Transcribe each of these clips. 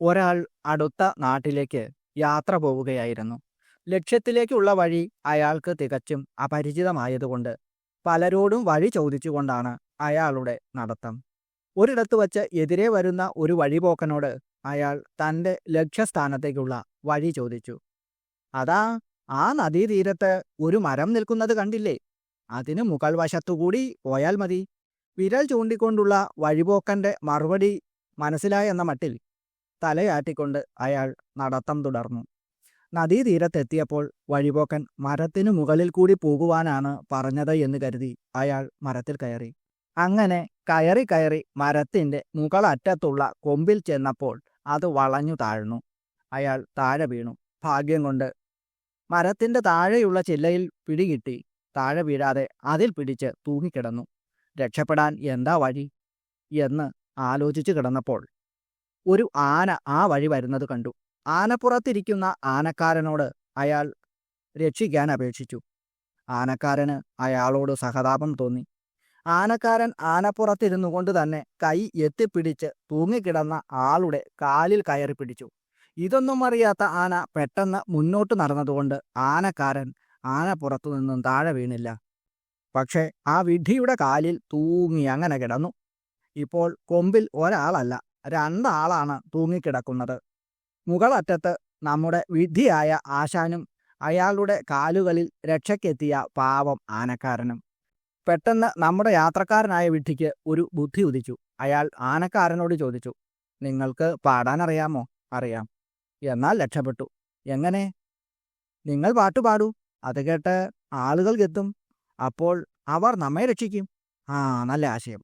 ഒരാൾ അടുത്ത നാട്ടിലേക്ക് യാത്ര പോവുകയായിരുന്നു. ലക്ഷ്യത്തിലേക്കുള്ള വഴി അയാൾക്ക് തികച്ചും അപരിചിതമായതുകൊണ്ട് പലരോടും വഴി ചോദിച്ചുകൊണ്ടാണ് അയാളുടെ നടത്തം. ഒരിടത്ത് വച്ച് എതിരെ വരുന്ന ഒരു വഴിപോക്കനോട് അയാൾ തന്റെ ലക്ഷ്യസ്ഥാനത്തേക്കുള്ള വഴി ചോദിച്ചു. അതാ ആ നദീതീരത്ത് ഒരു മരം നിൽക്കുന്നത് കണ്ടില്ലേ? അതിന് മുകൾ വശത്തുകൂടി പോയാൽ മതി. വിരൽ ചൂണ്ടിക്കൊണ്ടുള്ള വഴിപോക്കന്റെ മറുപടി മനസ്സിലായെന്ന മട്ടിൽ തലയാട്ടിക്കൊണ്ട് അയാൾ നടത്തം തുടർന്നു. നദീതീരത്തെത്തിയപ്പോൾ വഴിപോക്കൻ മരത്തിനു മുകളിൽ കൂടി പോകുവാനാണ് പറഞ്ഞത് എന്ന് കരുതി അയാൾ മരത്തിൽ കയറി. അങ്ങനെ കയറി കയറി മരത്തിന്റെ മുകളറ്റത്തുള്ള കൊമ്പിൽ ചെന്നപ്പോൾ അത് വളഞ്ഞു താഴ്ന്നു. അയാൾ താഴെ വീണു. ഭാഗ്യം കൊണ്ട് മരത്തിന്റെ താഴെയുള്ള ചില്ലയിൽ പിടികിട്ടി. താഴെ വീഴാതെ അതിൽ പിടിച്ച് തൂങ്ങിക്കിടന്നു. രക്ഷപ്പെടാൻ എന്താ വഴി? എന്ന് ആലോചിച്ചു കിടന്നപ്പോൾ ഒരു ആന ആ വഴി വരുന്നത് കണ്ടു. ആനപ്പുറത്തിരിക്കുന്ന ആനക്കാരനോട് അയാൾ രക്ഷിക്കാൻ അപേക്ഷിച്ചു. ആനക്കാരന് അയാളോട് സഹതാപം തോന്നി. ആനക്കാരൻ ആനപ്പുറത്തിരുന്നു കൊണ്ട് തന്നെ കൈ എത്തിപ്പിടിച്ച് തൂങ്ങിക്കിടന്ന ആളുടെ കാലിൽ കയറി പിടിച്ചു. ഇതൊന്നും അറിയാത്ത ആന പെട്ടെന്ന് മുന്നോട്ട് നടന്നതുകൊണ്ട് ആനക്കാരൻ ആനപ്പുറത്തു നിന്നും താഴെ വീണില്ല. പക്ഷേ ആ വിഡ്ഢിയുടെ കാലിൽ തൂങ്ങി അങ്ങനെ കിടന്നു. ഇപ്പോൾ കൊമ്പിൽ ഒരാളല്ല. രണ്ടാളാണ് തൂങ്ങിക്കിടക്കുന്നത്. മുകളറ്റത്ത് നമ്മുടെ വിധിയായ ആശാനും അയാളുടെ കാലുകളിൽ രക്ഷയ്ക്കെത്തിയ പാവം ആനക്കാരനും. പെട്ടെന്ന് നമ്മുടെ യാത്രക്കാരനായ വിഡ്ഢിക്ക് ഒരു ബുദ്ധി ഉദിച്ചു. അയാൾ ആനക്കാരനോട് ചോദിച്ചു നിങ്ങൾക്ക് പാടാനറിയാമോ? അറിയാം. എന്നാൽ രക്ഷപ്പെട്ടു. എങ്ങനെ? നിങ്ങൾ പാട്ടുപാടൂ അത് കേട്ട് ആളുകൾ എത്തും. അപ്പോൾ അവർ നമ്മെ രക്ഷിക്കും. ആ നല്ല ആശയം.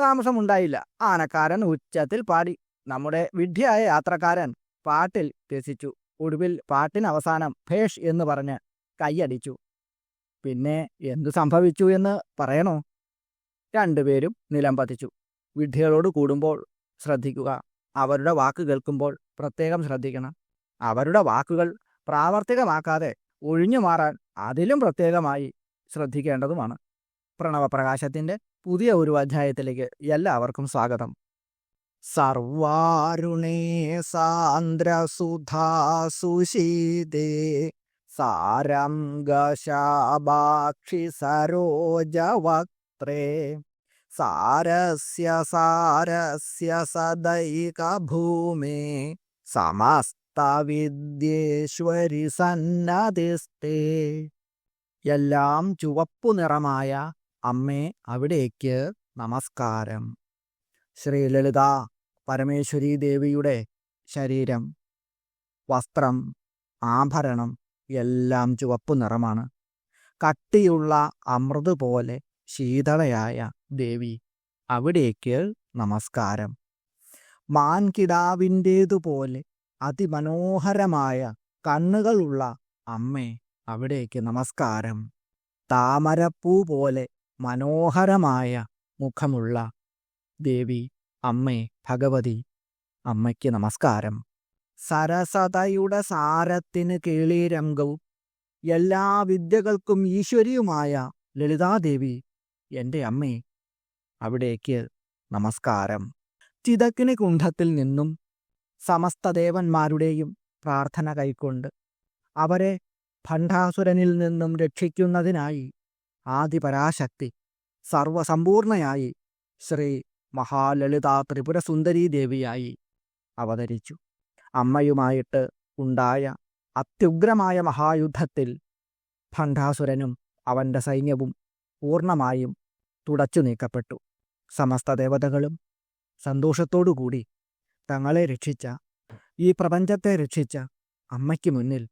താമസമുണ്ടായില്ല. ആനക്കാരൻ ഉച്ചത്തിൽ പാടി. നമ്മുടെ വിഡ്ഢിയായ യാത്രക്കാരൻ പാട്ടിൽ രസിച്ചു. ഒടുവിൽ പാട്ടിന് അവസാനം ഭേഷ് എന്ന് പറഞ്ഞ് കൈയടിച്ചു. പിന്നെ എന്തു സംഭവിച്ചു എന്ന് പറയണോ? രണ്ടുപേരും നിലം പതിച്ചു. വിഡ്ഢികളോട് കൂടുമ്പോൾ ശ്രദ്ധിക്കുക. അവരുടെ വാക്ക് കേൾക്കുമ്പോൾ പ്രത്യേകം ശ്രദ്ധിക്കണം. അവരുടെ വാക്കുകൾ പ്രാവർത്തികമാക്കാതെ ഒഴിഞ്ഞു മാറാൻ അതിലും പ്രത്യേകമായി ശ്രദ്ധിക്കേണ്ടതുമാണ്. പ്രണവപ്രകാശത്തിന്റെ പുതിയ ഒരു അധ്യായത്തിലേക്ക് എല്ലാവർക്കും സ്വാഗതം. സർവാരുണേ സാന്ദ്രസുധാസുശീതേ സാരംഗശാഭാക്ഷി സരോജവക്ത്രേ സാരസ്യ സാരസ്യ സദൈകഭൂമേ സമസ്തവിദ്യേശ്വരി സന്നതിസ്തേ എല്ലാം ചുവപ്പു നിറമായ അമ്മേ അവിടേക്ക് നമസ്കാരം. ശ്രീ ശ്രീലളിത പരമേശ്വരി ദേവിയുടെ ശരീരം വസ്ത്രം ആഭരണം എല്ലാം ചുവപ്പു നിറമാണ്. കട്ടിയുള്ള അമൃത് പോലെ ശീതളയായ ദേവി അവിടേക്ക് നമസ്കാരം. മാൻകിടാവിന്റേതുപോലെ അതിമനോഹരമായ കണ്ണുകളുള്ള അമ്മേ അവിടേക്ക് നമസ്കാരം. താമരപ്പൂ പോലെ മനോഹരമായ മുഖമുള്ള ദേവി അമ്മേ ഭഗവതി അമ്മയ്ക്ക് നമസ്കാരം. സരസതയുടെ സാരത്തിന് കേളീരംഗവും എല്ലാ വിദ്യകൾക്കും ഈശ്വരിയുമായ ലളിതാദേവി എന്റെ അമ്മേ അവിടേക്ക് നമസ്കാരം. ചിതക്കിന് കുണ്ഠത്തിൽ നിന്നും സമസ്ത ദേവന്മാരുടെയും പ്രാർത്ഥന കൈക്കൊണ്ട് അവരെ ഭണ്ഡാസുരനിൽ നിന്നും രക്ഷിക്കുന്നതിനായി ആദിപരാശക്തി. സർവസമ്പൂർണയായി ശ്രീ മഹാലളിത ത്രിപുരസുന്ദരീ ദേവിയായി അവതരിച്ചു. അമ്മയുമായിട്ട് ഉണ്ടായ അത്യുഗ്രമായ മഹായുദ്ധത്തിൽ ഭണ്ഡാസുരനും അവന്റെ സൈന്യവും പൂർണമായും തുടച്ചു നീക്കപ്പെട്ടു. സമസ്ത ദേവതകളും സന്തോഷത്തോടുകൂടി തങ്ങളെ രക്ഷിച്ച ഈ പ്രപഞ്ചത്തെ രക്ഷിച്ച അമ്മയ്ക്ക് മുന്നിൽ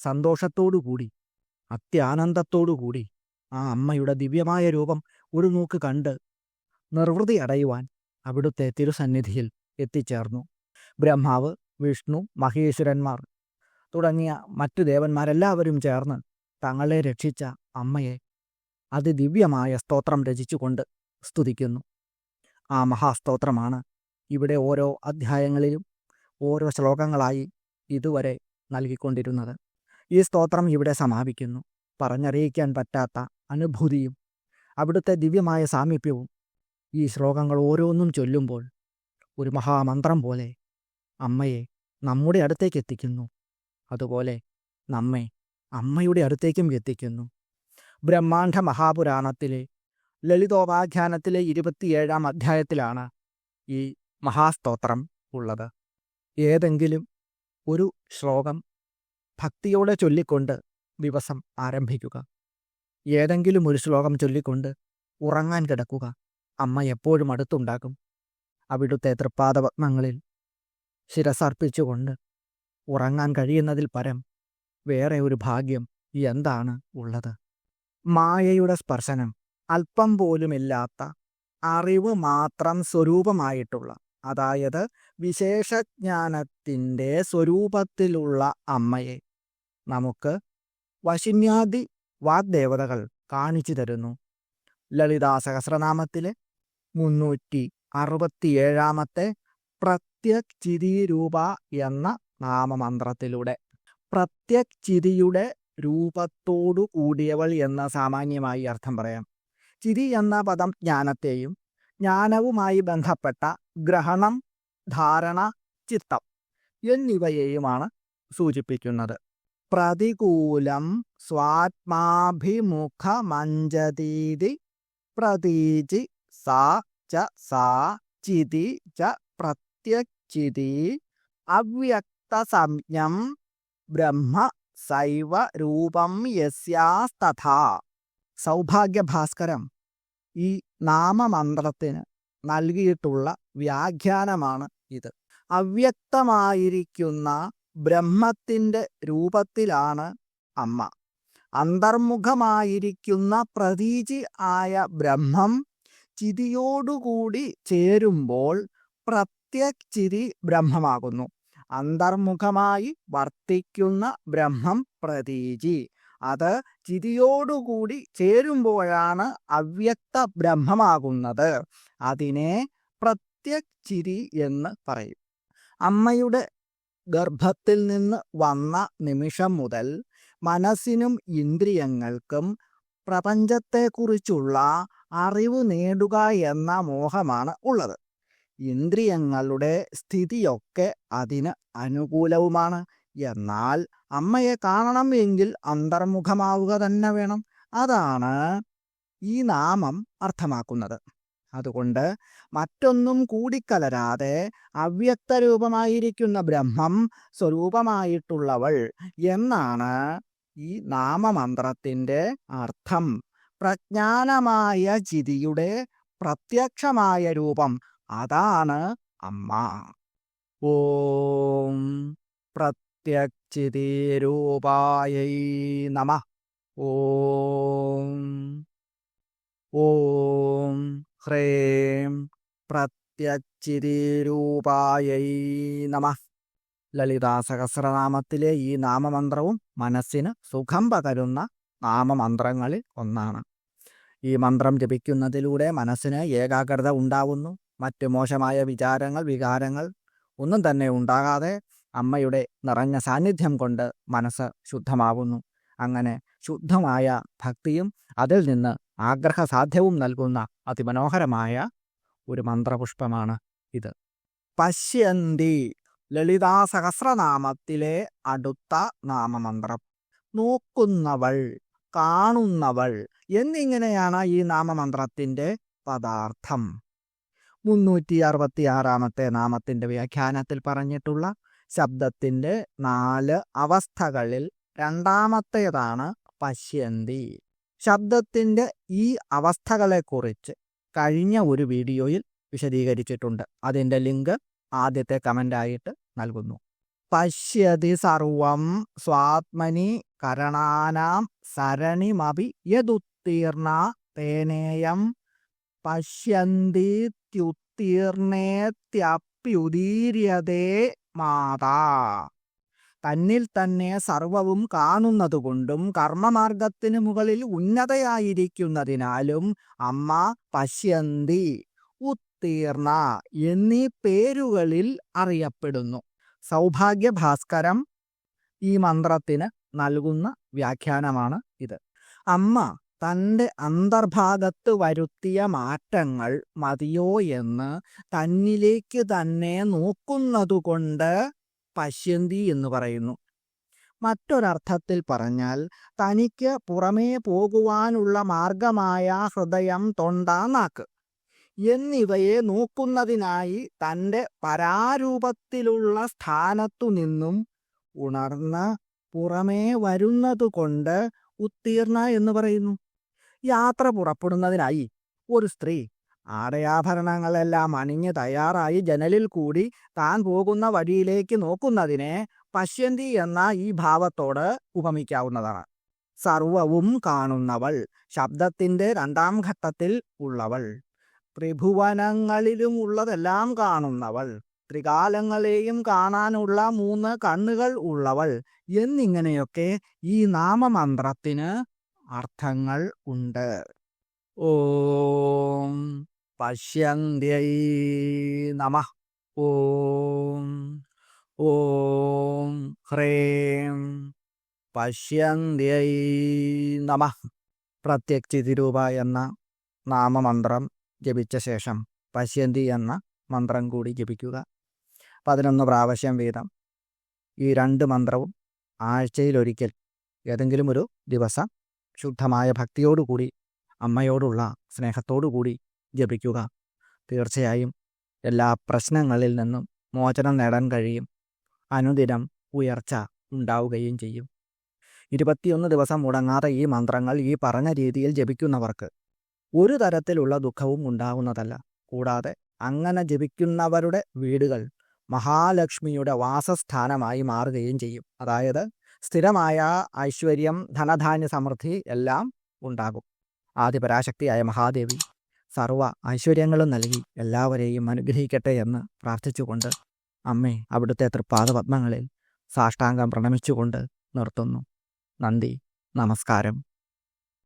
സന്തോഷത്തോടുകൂടി അത്യാനന്ദത്തോടുകൂടി ആ അമ്മയുടെ ദിവ്യമായ രൂപം ഒരു നോക്ക് കണ്ട് നിർവൃതി അടയുവാൻ അവിടുത്തെ തിരുസന്നിധിയിൽ എത്തിച്ചേർന്നു. ബ്രഹ്മാവ് വിഷ്ണു മഹേശ്വരന്മാർ തുടങ്ങിയ മറ്റു ദേവന്മാരെല്ലാവരും ചേർന്ന് തങ്ങളെ രക്ഷിച്ച അമ്മയെ അതിദിവ്യമായ സ്തോത്രം രചിച്ചുകൊണ്ട് സ്തുതിക്കുന്നു. ആ മഹാസ്തോത്രമാണ് ഇവിടെ ഓരോ അധ്യായങ്ങളിലും ഓരോ ശ്ലോകങ്ങളായി ഇതുവരെ നൽകിക്കൊണ്ടിരുന്നത്. ഈ സ്തോത്രം ഇവിടെ സമാപിക്കുന്നു. പറഞ്ഞറിയിക്കാൻ പറ്റാത്ത അനുഭൂതിയും അവിടുത്തെ ദിവ്യമായ സാമീപ്യവും ഈ ശ്ലോകങ്ങൾ ഓരോന്നും ചൊല്ലുമ്പോൾ ഒരു മഹാമന്ത്രം പോലെ അമ്മയെ നമ്മുടെ അടുത്തേക്ക് എത്തിക്കുന്നു. അതുപോലെ നമ്മെ അമ്മയുടെ അടുത്തേക്കും എത്തിക്കുന്നു. ബ്രഹ്മാണ്ഡ മഹാപുരാണത്തിലെ ലളിതോപാഖ്യാനത്തിലെ ഇരുപത്തിയേഴാം അധ്യായത്തിലാണ് ഈ മഹാസ്തോത്രം ഉള്ളത്. ഏതെങ്കിലും ഒരു ശ്ലോകം ഭക്തിയോടെ ചൊല്ലിക്കൊണ്ട് ദിവസം ആരംഭിക്കുക. ഏതെങ്കിലും ഒരു ശ്ലോകം ചൊല്ലിക്കൊണ്ട് ഉറങ്ങാൻ കിടക്കുക. അമ്മ എപ്പോഴും അടുത്തുണ്ടാകും അവിടുത്തെ തൃപ്പാദപത്മങ്ങളിൽ ശിരസർപ്പിച്ചുകൊണ്ട് ഉറങ്ങാൻ കഴിയുന്നതിൽ പരം വേറെ ഒരു ഭാഗ്യം എന്താണ് ഉള്ളത്? മായയുടെ സ്പർശനം അല്പം പോലുമില്ലാത്ത അറിവ് മാത്രം സ്വരൂപമായിട്ടുള്ള അതായത് വിശേഷജ്ഞാനത്തിന്റെ സ്വരൂപത്തിലുള്ള അമ്മയെ നമുക്ക് വശിന്യാദി വാഗ്ദേവതകൾ കാണിച്ചു തരുന്നു. ലളിതാ സഹസ്രനാമത്തിലെ മുന്നൂറ്റി അറുപത്തിയേഴാമത്തെ പ്രത്യക്ചിതി രൂപ എന്ന നാമമന്ത്രത്തിലൂടെ. പ്രത്യക്ചിതിയുടെ രൂപത്തോടു കൂടിയവൾ എന്ന സാമാന്യമായി അർത്ഥം പറയാം. ചിരി എന്ന പദം ജ്ഞാനത്തെയും ജ്ഞാനവുമായി ബന്ധപ്പെട്ട ഗ്രഹണം ധാരണ ചിത്തം എന്നിവയെയുമാണ് സൂചിപ്പിക്കുന്നത്. പ്രതികൂലം സ്വാത്മാഭിമുഖമഞ്ജതീതി പ്രതീചി സാ ച സാ ചിതി ച പ്രത്യക്ഷിതി അവ്യക്തസംജ്ഞം ബ്രഹ്മ സൈവ രൂപം യസ്യാസ്തഥാ. സൗഭാഗ്യഭാസ്കരം ഈ നാമമന്ത്രത്തിന് നൽകിയിട്ടുള്ള വ്യാഖ്യാനമാണ് ഇത്. അവ്യക്തമായിരിക്കുന്ന ബ്രഹ്മത്തിന്റെ രൂപത്തിലാണ് അമ്മ. അന്തർമുഖമായിരിക്കുന്ന പ്രതീചി ആയ ബ്രഹ്മം ചിതിയോടുകൂടി ചേരുമ്പോൾ പ്രത്യക്ചിതി ബ്രഹ്മമാകുന്നു. അന്തർമുഖമായി വർത്തിക്കുന്ന ബ്രഹ്മം പ്രതീചി. അത് ചിതിയോടുകൂടി ചേരുമ്പോഴാണ് അവ്യക്ത ബ്രഹ്മമാകുന്നത്. അതിനെ പ്രത്യക്ചിരി എന്ന് പറയും. അമ്മയുടെ ഗർഭത്തിൽ നിന്ന് വന്ന നിമിഷം മുതൽ മനസ്സിനും ഇന്ദ്രിയങ്ങൾക്കും പ്രപഞ്ചത്തെക്കുറിച്ചുള്ള അറിവ് നേടുക എന്ന മോഹമാണ് ഉള്ളത്. ഇന്ദ്രിയങ്ങളുടെ സ്ഥിതിയൊക്കെ അതിന് അനുകൂലവുമാണ്. എന്നാൽ അമ്മയെ കാണണം എങ്കിൽ അന്തർമുഖമാവുക തന്നെ വേണം. അതാണ് ഈ നാമം അർത്ഥമാക്കുന്നത്. അതുകൊണ്ട് മറ്റൊന്നും കൂടിക്കലരാതെ അവ്യക്തരൂപമായിരിക്കുന്ന ബ്രഹ്മം സ്വരൂപമായിട്ടുള്ളവൾ എന്നാണ് ഈ നാമമന്ത്രത്തിന്റെ അർത്ഥം. പ്രജ്ഞാനമായ ചിതിയുടെ പ്രത്യക്ഷമായ രൂപം അതാണ് അമ്മ. ഓം പ്രത്യക്ചിതിരൂപായൈ നമ. ഓം. ഓം ഹ്രേം പ്രത്യച്ചിരൂപായൈ നമ ലളിതാസഹസ്രനാമത്തിലെ ഈ നാമമന്ത്രവും മനസ്സിന് സുഖം പകരുന്ന നാമമന്ത്രങ്ങളിൽ ഒന്നാണ്. ഈ മന്ത്രം ജപിക്കുന്നതിലൂടെ മനസ്സിന് ഏകാഗ്രത ഉണ്ടാവുന്നു. മറ്റു മോശമായ വിചാരങ്ങൾ വികാരങ്ങൾ ഒന്നും തന്നെ ഉണ്ടാകാതെ അമ്മയുടെ നിറഞ്ഞ സാന്നിധ്യം കൊണ്ട് മനസ്സ് ശുദ്ധമാവുന്നു. അങ്ങനെ ശുദ്ധമായ ഭക്തിയും അതിൽ നിന്ന് ആഗ്രഹസാധ്യവും നൽകുന്ന അതിമനോഹരമായ ഒരു മന്ത്രപുഷ്പമാണ് ഇത്. പശ്യന്തി ലളിതാ സഹസ്രനാമത്തിലെ അടുത്ത നാമമന്ത്രം. നോക്കുന്നവൾ കാണുന്നവൾ എന്നിങ്ങനെയാണ് ഈ നാമമന്ത്രത്തിന്റെ പദാർത്ഥം. മുന്നൂറ്റി അറുപത്തി ആറാമത്തെ നാമത്തിന്റെ വ്യാഖ്യാനത്തിൽ പറഞ്ഞിട്ടുള്ള ശബ്ദത്തിന്റെ നാല് അവസ്ഥകളിൽ രണ്ടാമത്തേതാണ് പശ്യന്തി. ശബ്ദത്തിന്റെ ഈ അവസ്ഥകളെക്കുറിച്ച് കഴിഞ്ഞ ഒരു വീഡിയോയിൽ വിശദീകരിച്ചിട്ടുണ്ട്. അതിന്റെ ലിങ്ക് ആദ്യത്തെ കമന്റായിട്ട് നൽകുന്നു. പശ്യതി സർവം സ്വാത്മനി കരണാനാം സരണിമപി യതുത്തീർണ തേനേയം പശ്യന്തീത്യുത്തീർണേത്യപ്യുദീര്യതേ മാതാ. തന്നിൽ തന്നെ സർവവും കാണുന്നതുകൊണ്ടും കർമ്മമാർഗത്തിന് മുകളിൽ ഉന്നതയായിരിക്കുന്നതിനാലും അമ്മ പശ്യന്തി ഉത്തീർണ എന്നീ പേരുകളിൽ അറിയപ്പെടുന്നു. സൗഭാഗ്യഭാസ്കരം ഈ മന്ത്രത്തിന് നൽകുന്ന വ്യാഖ്യാനമാണ് ഇത്. അമ്മ തന്റെ അന്തർഭാഗത്ത് വരുത്തിയ മാറ്റങ്ങൾ മതിയോ എന്ന് തന്നിലേക്ക് തന്നെ നോക്കുന്നതുകൊണ്ട് പശ്യന്തി എന്ന് പറയുന്നു. മറ്റൊരർത്ഥത്തിൽ പറഞ്ഞാൽ തനിക്ക് പുറമേ പോകുവാനുള്ള മാർഗമായ ഹൃദയം തൊണ്ട നാക്ക് എന്നിവയെ നോക്കുന്നതിനായി തന്റെ പരാരൂപത്തിലുള്ള സ്ഥാനത്തു നിന്നും ഉണർന്ന് പുറമേ വരുന്നതുകൊണ്ട് ഉത്തീർണ എന്ന് പറയുന്നു. യാത്ര പുറപ്പെടുന്നതിനായി ഒരു സ്ത്രീ ആടയാഭരണങ്ങളെല്ലാം അണിഞ്ഞ് തയ്യാറായി ജനലിൽ കൂടി താൻ പോകുന്ന വഴിയിലേക്ക് നോക്കുന്നതിനെ പശ്യന്തി എന്ന ഈ ഭാവത്തോട് ഉപമിക്കാവുന്നതാണ്. സർവവും കാണുന്നവൾ ശബ്ദത്തിന്റെ രണ്ടാം ഘട്ടത്തിൽ ഉള്ളവൾ ത്രിഭുവനങ്ങളിലും ഉള്ളതെല്ലാം കാണുന്നവൾ ത്രികാലങ്ങളെയും കാണാനുള്ള മൂന്ന് കണ്ണുകൾ ഉള്ളവൾ എന്നിങ്ങനെയൊക്കെ ഈ നാമമന്ത്രത്തിന് അർത്ഥങ്ങൾ ഉണ്ട്. ഓം. പശ്യന്ത്യൈ നമ. ഓം ഓം ഹ്രേം. പശ്യന്ത്യൈ നമ. പ്രത്യക്ഷിതിരൂപ എന്ന നാമമന്ത്രം ജപിച്ച ശേഷം പശ്യന്തി എന്ന മന്ത്രം കൂടി ജപിക്കുക. പതിനൊന്ന് പ്രാവശ്യം വീതം. ഈ രണ്ട് മന്ത്രവും ആഴ്ചയിലൊരിക്കൽ ഏതെങ്കിലും ഒരു ദിവസം ശുദ്ധമായ ഭക്തിയോടുകൂടി അമ്മയോടുള്ള സ്നേഹത്തോടുകൂടി ജപിക്കുക. തീർച്ചയായും എല്ലാ പ്രശ്നങ്ങളിൽ നിന്നും മോചനം നേടാൻ കഴിയും. അനുദിനം ഉയർച്ച ഉണ്ടാവുകയും ചെയ്യും. ഇരുപത്തിയൊന്ന് ദിവസം മുടങ്ങാതെ ഈ മന്ത്രങ്ങൾ ഈ പറഞ്ഞ രീതിയിൽ ജപിക്കുന്നവർക്ക് ഒരു തരത്തിലുള്ള ദുഃഖവും ഉണ്ടാകുന്നതല്ല കൂടാതെ അങ്ങനെ ജപിക്കുന്നവരുടെ വീടുകൾ മഹാലക്ഷ്മിയുടെ വാസസ്ഥാനമായി മാറുകയും ചെയ്യും. അതായത് സ്ഥിരമായ ഐശ്വര്യം ധനധാന്യ സമൃദ്ധി എല്ലാം ഉണ്ടാകും. ആദിപരാശക്തിയായ മഹാദേവി സർവ ഐശ്വര്യങ്ങളും നൽകി എല്ലാവരെയും അനുഗ്രഹിക്കട്ടെ എന്ന് പ്രാർത്ഥിച്ചുകൊണ്ട് അമ്മേ അവിടുത്തെ തൃപ്പാദപത്മങ്ങളിൽ സാഷ്ടാംഗം പ്രണമിച്ചുകൊണ്ട് നിർത്തുന്നു. നന്ദി. നമസ്കാരം.